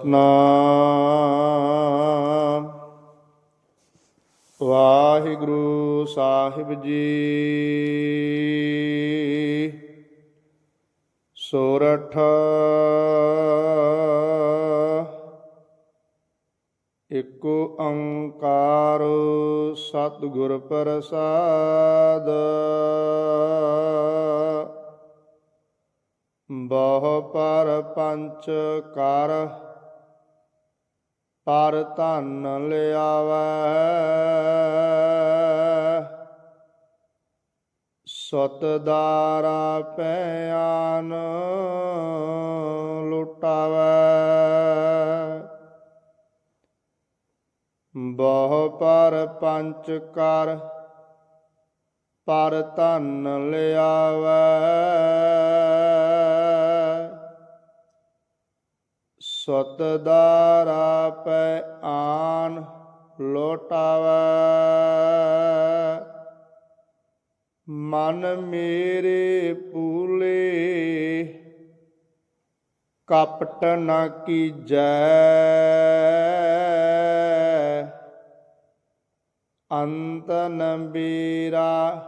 ਸਤਨਾਮ। ਵਾਹਿਗੁਰੂ ਸਾਹਿਬ ਜੀ। ਸੋਰਠ। ਇਕ ਓੰਕਾਰ ਸਤਿਗੁਰ ਪ੍ਰਸਾਦ। ਬਹੁ ਪਰ ਪੰਚ ਕਰ ਪਰ ਧਨ ਲਿਆਵੈ। ਸਤਦਾਰਾ ਪਿਆਨ ਲੁਟਾਵੈ। ਬਹੁ ਪਰ ਪੰਚ ਕਰ ਪਰ ਧਨ ਲਿਆਵੈ। ਸਤ ਦਾਰਾ ਪੈ ਆਨ ਲੋਟਾਵੈ। ਮਨ ਮੇਰੇ ਪੂਲੇ ਕਪਟ ਨ ਕੀਜੈ। ਅੰਤ ਨ ਬੀਰਾ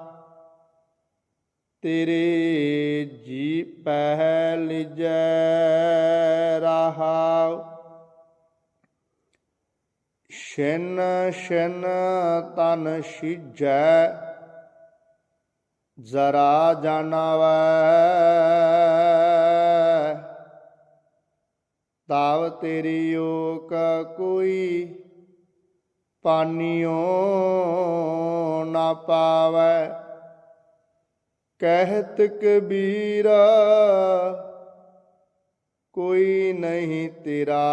ਤੇਰੇ ਜੀ ਪਹਿ ਲਿਜੈ ਰਹਾਉ। ਛਿਨ ਛਿਨ ਤਨ ਸਿਜੈ, ਜ਼ਰਾ ਜਾਣਾਵੈ ਤਾਵ ਤੇਰੀ ਓਕ ਕੋਈ ਪਾਨਿਓ ਨਾ ਪਾਵੈ। ਕਹਿਤ ਕਬੀਰਾ, ਕੋਈ ਨਹੀਂ ਤੇਰਾ।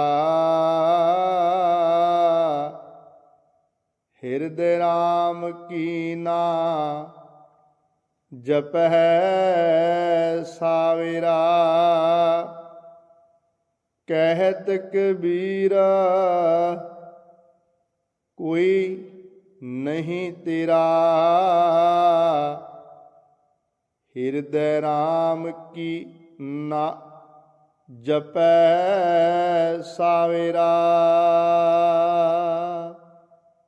ਹਿਰਦੈ ਰਾਮ ਕੀਨਾ ਜਪੈ ਸਾਵੇਰਾ। ਕਹਿਤ ਕਬੀਰਾ, ਕੋਈ ਨਹੀਂ ਤੇਰਾ। ਹਿਰਦੈ ਰਾਮ ਕੀ ਨਾ ਜਪੈ ਸਾਵੇਰਾ।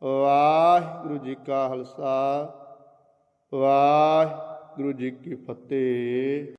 ਵਾਹਿਗੁਰੂ ਜੀ ਕਾ ਖਾਲਸਾ ਵਾਹਿਗੁਰੂ ਜੀ ਕੀ ਫਤਿਹ।